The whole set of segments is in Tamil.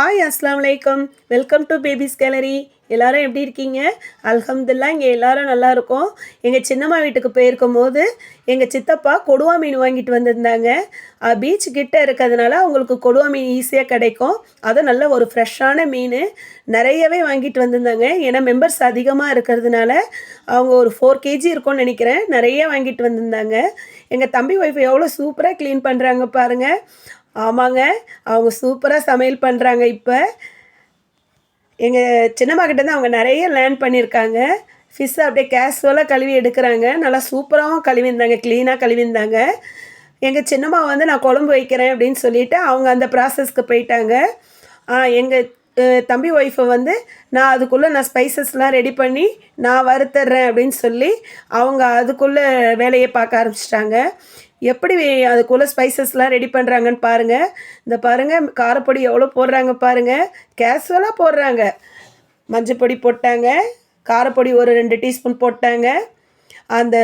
ஹாய் அஸ்லாம் வலைக்கம் வெல்கம் டு பேபிஸ் கேலரி எல்லாரும் எப்படி இருக்கீங்க? அல்ஹம்துல்லா இங்கே எல்லாரும் நல்லா இருக்கோம். எங்கள் சின்னம்மா வீட்டுக்கு போயிருக்கும் போது எங்கள் சித்தப்பா கொடுவா மீன் வாங்கிட்டு வந்திருந்தாங்க. பீச் கிட்ட இருக்கிறதுனால அவங்களுக்கு கொடுவா மீன் ஈஸியாக கிடைக்கும். அதுவும் நல்ல ஒரு ஃப்ரெஷ்ஷான மீன். நிறையவே வாங்கிட்டு வந்திருந்தாங்க. ஏன்னா மெம்பர்ஸ் அதிகமாக இருக்கிறதுனால அவங்க ஒரு ஃபோர் கேஜி இருக்கும்னு நினைக்கிறேன். நிறைய வாங்கிட்டு வந்திருந்தாங்க. எங்கள் தம்பி ஒய்ஃப் எவ்வளோ சூப்பராக க்ளீன் பண்ணுறாங்க பாருங்கள் ஆமாங்க. அவங்க சூப்பராக சமையல் பண்ணுறாங்க இப்போ. எங்கள் சின்னம்மா கிட்டேருந்து அவங்க நிறைய லேர்ன் பண்ணியிருக்காங்க. ஃபிஷ்ஷை அப்படியே கேஷுவலாக கழுவி எடுக்கிறாங்க. நல்லா சூப்பராகவும் கழுவிருந்தாங்க க்ளீனாக கழுவிருந்தாங்க எங்கள் சின்னம்மா வந்து நான் குழம்பு வைக்கிறேன் அப்படின்னு சொல்லிவிட்டு அவங்க அந்த ப்ராசஸ்க்கு போயிட்டாங்க. எங்கள் தம்பி ஒய்ஃபை வந்து நான் அதுக்குள்ளே நான் ஸ்பைசஸ்லாம் ரெடி பண்ணி நான் வறுத்துட்றேன் அப்படின்னு சொல்லி அவங்க அதுக்குள்ளே வேலையை பார்க்க ஆரம்பிச்சிட்டாங்க. எப்படி அதுக்குள்ளே ஸ்பைசஸ்லாம் ரெடி பண்ணுறாங்கன்னு பாருங்கள் இந்த பாருங்கள் காரப்பொடி எவ்வளோ போடுறாங்க பாருங்கள் கேஷுவலாக போடுறாங்க. மஞ்சப்பொடி போட்டாங்க. காரப்பொடி ஒரு ரெண்டு டீஸ்பூன் போட்டாங்க. அந்த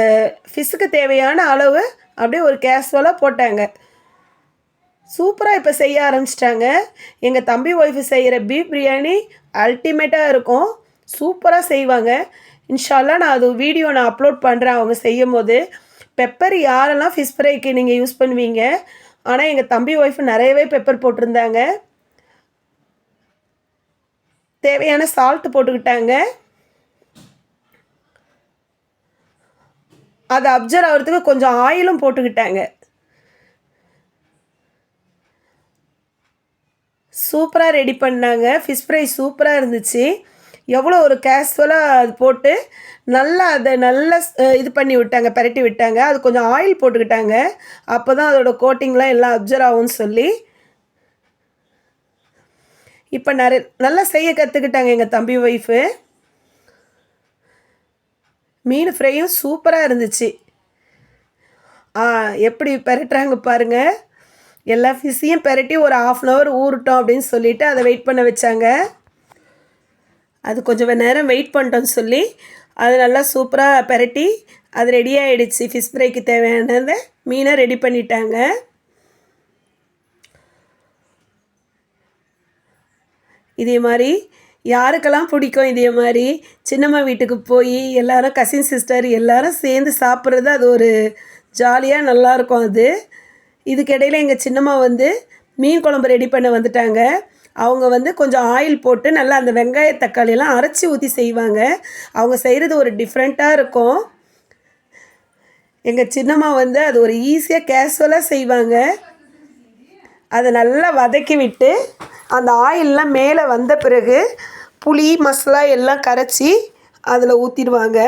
ஃபிஷ்ஷுக்கு தேவையான அளவு அப்படியே ஒரு கேஷுவலாக போட்டாங்க. சூப்பராக இப்போ செய்ய ஆரம்பிச்சிட்டாங்க. எங்கள் தம்பி ஒய்ஃபு செய்கிற பீஃப் பிரியாணி அல்டிமேட்டாக இருக்கும். சூப்பராக செய்வாங்க. இன்ஷால்லாம் நான் அது வீடியோ நான் அப்லோட் பண்ணுறேன் அவங்க செய்யும் போது பெப்பர் யாரெல்லாம் ஃபிஷ் ஃப்ரைக்கு நீங்கள் யூஸ் பண்ணுவீங்க? ஆனால் எங்கள் தம்பி ஒய்ஃப் நிறையவே பெப்பர் போட்டிருந்தாங்க. தேவையான சால்ட் போட்டுக்கிட்டாங்க. அதை அப்சர்வ் ஆகிறதுக்கு கொஞ்சம் ஆயிலும் போட்டுக்கிட்டாங்க. சூப்பராக ரெடி பண்ணாங்க. ஃபிஷ் ஃப்ரை சூப்பராக இருந்துச்சு. எவ்வளோ ஒரு கேஷுவலாக அது போட்டு நல்லா அதை நல்லா இது பண்ணி விட்டாங்க பரட்டி விட்டாங்க. அது கொஞ்சம் ஆயில் போட்டுக்கிட்டாங்க. அப்போ தான் அதோடய கோட்டிங்லாம் எல்லாம் அப்சர்வ் ஆகும்னு சொல்லி. இப்போ நிறைய நல்லா செய்ய கற்றுக்கிட்டாங்க எங்கள் தம்பி ஒய்ஃபு மீன் ஃப்ரையும் சூப்பராக இருந்துச்சு. ஆ எப்படி பெரட்டுறாங்க பாருங்கள் எல்லா ஃபிஷ்ஷையும் பெரட்டி ஒரு ஆஃப் அன் ஹவர் ஊறட்டும் அப்படின்னு சொல்லிவிட்டு அதை வெயிட் பண்ண வச்சாங்க. அது கொஞ்சம் நேரம் வெயிட் பண்ணிட்டோன்னு சொல்லி அது நல்லா சூப்பராக பெரட்டி அது ரெடி ஆகிடுச்சு ஃபிஷ் ஃப்ரைக்கு தேவையானதை மீனை ரெடி பண்ணிட்டாங்க. இதே மாதிரி யாருக்கெல்லாம் பிடிக்கும் இதே மாதிரி சின்னம்மா வீட்டுக்கு போய் எல்லாரும் கசின் சிஸ்டர் எல்லாரும் சேர்ந்து சாப்பிட்றது அது ஒரு ஜாலியாக நல்லாயிருக்கும் அது. இதுக்கிடையில் எங்கள் சின்னம்மா வந்து மீன் குழம்பு ரெடி பண்ண வந்துட்டாங்க. அவங்க வந்து கொஞ்சம் ஆயில் போட்டு நல்லா அந்த வெங்காய தக்காளியெல்லாம் அரைச்சி ஊற்றி செய்வாங்க. அவங்க செய்கிறது ஒரு டிஃப்ரெண்ட்டாக இருக்கும். எங்கள் சின்னம்மா வந்து அது ஒரு ஈஸியாக கேஷுவலாக செய்வாங்க. அதை நல்லா வதக்கி விட்டு அந்த ஆயிலெலாம் மேலே வந்த பிறகு புளி மசாலா எல்லாம் கரைச்சி அதில் ஊற்றிடுவாங்க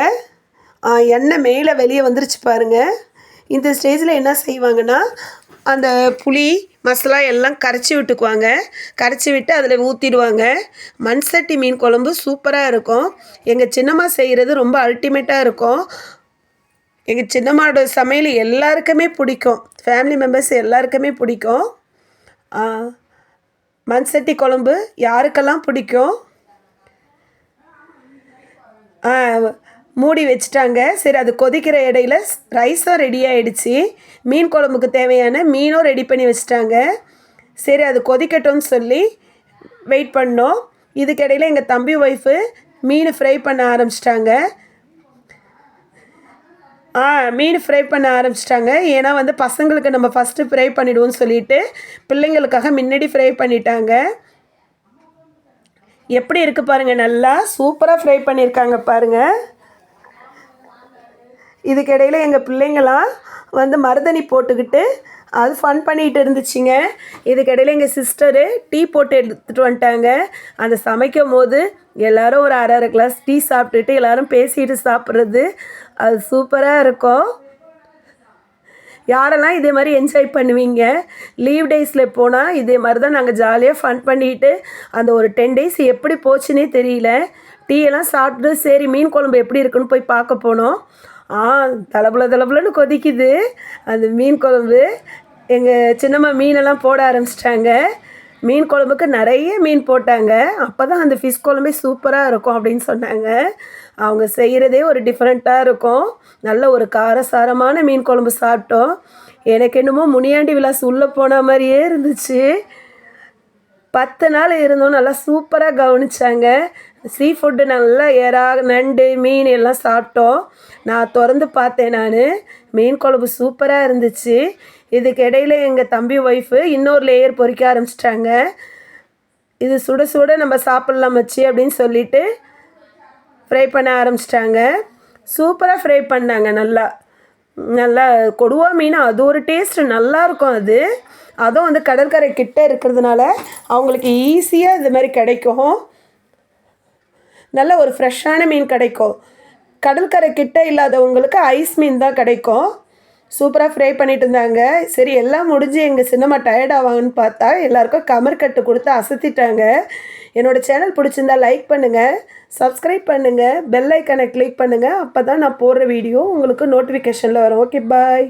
எண்ணெய் மேலே வெளியே வந்துருச்சு பாருங்கள் இந்த ஸ்டேஜில் என்ன செய்வாங்கன்னா அந்த புளி மசாலா எல்லாம் கரைச்சி விட்டுக்குவாங்க. கரைச்சி விட்டு அதில் ஊற்றிடுவாங்க மண்சட்டி மீன் குழம்பு சூப்பராக இருக்கும். எங்கள் சின்னம்மா செய்கிறது ரொம்ப அல்டிமேட்டாக இருக்கும். எங்கள் சின்னம்மாவோட சமையல் எல்லாருக்குமே பிடிக்கும். ஃபேமிலி மெம்பர்ஸ் எல்லாருக்குமே பிடிக்கும். மண்சட்டி குழம்பு யாருக்கெல்லாம் பிடிக்கும்? மூடி வச்சுட்டாங்க. சரி அது கொதிக்கிற இடையில ரைஸும் ரெடி ஆகிடுச்சி மீன் குழம்புக்கு தேவையான மீனும் ரெடி பண்ணி வச்சுட்டாங்க. சரி அது கொதிக்கட்டும்னு சொல்லி வெயிட் பண்ணோம். இதுக்கிடையில் எங்கள் தம்பி ஒய்ஃபு மீன் ஃப்ரை பண்ண ஆரம்பிச்சிட்டாங்க. ஆ மீன் ஃப்ரை பண்ண ஆரம்பிச்சிட்டாங்க. ஏன்னா வந்து பசங்களுக்கு நம்ம ஃபஸ்ட்டு ஃப்ரை பண்ணிவிடுவோம்னு சொல்லிட்டு பிள்ளைங்களுக்காக முன்னாடி ஃப்ரை பண்ணிட்டாங்க. எப்படி இருக்குது பாருங்கள் நல்லா சூப்பராக ஃப்ரை பண்ணியிருக்காங்க பாருங்கள் இதுக்கிடையில் எங்கள் பிள்ளைங்களாம் வந்து மருதணி போட்டுக்கிட்டு அது ஃபன் பண்ணிகிட்டு இருந்துச்சுங்க. இதுக்கிடையில் எங்கள் சிஸ்டரு டீ போட்டு எடுத்துகிட்டு வந்துட்டாங்க. அந்த சமைக்கும் போது எல்லோரும் ஒரு அரை அரை கிளாஸ் டீ சாப்பிட்டுட்டு எல்லோரும் பேசிட்டு சாப்பிட்றது. அது சூப்பராக இருக்கும். யாரெல்லாம் இதே மாதிரி என்ஜாய் பண்ணுவீங்க? லீவ் டேஸில் போனால் இதே மாதிரி தான் நாங்கள் ஜாலியாக ஃபன் பண்ணிட்டு அந்த ஒரு டென் டேஸ் எப்படி போச்சுன்னே தெரியல. டீ எல்லாம் சாப்பிட்டு சரி மீன் குழம்பு எப்படி இருக்குன்னு போய் பார்க்க போனோம். ஆ தளபுல தளபுலன்னு கொதிக்குது. அந்த மீன் குழம்பு. எங்கள் சின்னம்மா மீனெல்லாம் போட ஆரம்பிச்சிட்டாங்க. மீன் குழம்புக்கு நிறைய மீன் போட்டாங்க. அப்போ தான் அந்த ஃபிஷ் குழம்பே சூப்பராக இருக்கும் அப்படின்னு சொன்னாங்க. அவங்க செய்கிறதே ஒரு டிஃப்ரெண்ட்டாக இருக்கும். நல்ல ஒரு காரசாரமான மீன் குழம்பு சாப்பிட்டோம். எனக்கு என்னமோ முனியாண்டி விலாஸ் உள்ளே போன மாதிரியே இருந்துச்சு. பத்து நாள் இருந்தோம் நல்லா சூப்பராக கவனிச்சாங்க. சீ ஃபுட்டு நல்லா எறா நண்டு மீன் எல்லாம் சாப்பிட்டோம். நான் திறந்து பார்த்தேன் நான். மீன் குழம்பு சூப்பராக இருந்துச்சு. இதுக்கு இடையில எங்கள் தம்பி ஒய்ஃபு இன்னொரு லேயர் பொறிக்க ஆரம்பிச்சிட்டாங்க. இது சுட சுட நம்ம சாப்பிட்லாம் வச்சு அப்படின்னு சொல்லிட்டு ஃப்ரை பண்ண ஆரம்பிச்சிட்டாங்க. சூப்பராக ஃப்ரை பண்ணாங்க நல்லா. நல்லா கொடுவா மீன் அது ஒரு டேஸ்ட் நல்லா இருக்கும் அது. அதுவும் வந்து கடற்கரை கிட்ட இருக்கிறதுனால அவங்களுக்கு ஈஸியாக இது மாதிரி கிடைக்கும். நல்ல ஒரு ஃப்ரெஷ்ஷான மீன் கிடைக்கும். கடற்கரை கிட்ட இல்லாதவங்களுக்கு ஐஸ் மீன் தான் கிடைக்கும். சூப்பராக ஃப்ரை பண்ணிட்டு இருந்தாங்க. சரி எல்லாம் முடிஞ்சு எங்கள் சின்னம்மா டயர்ட் ஆவாங்கன்னு பார்த்தா எல்லாருக்கும் கமர் கட்டு கொடுத்து அசத்திட்டாங்க. என்னோடய சேனல் பிடிச்சிருந்தா லைக் பண்ணுங்கள் சப்ஸ்கிரைப் பண்ணுங்கள் பெல் ஐக்கனை கிளிக் பண்ணுங்கள் அப்போ தான் நான் போடுற வீடியோ உங்களுக்கு நோட்டிஃபிகேஷனில் வரும். Okay bye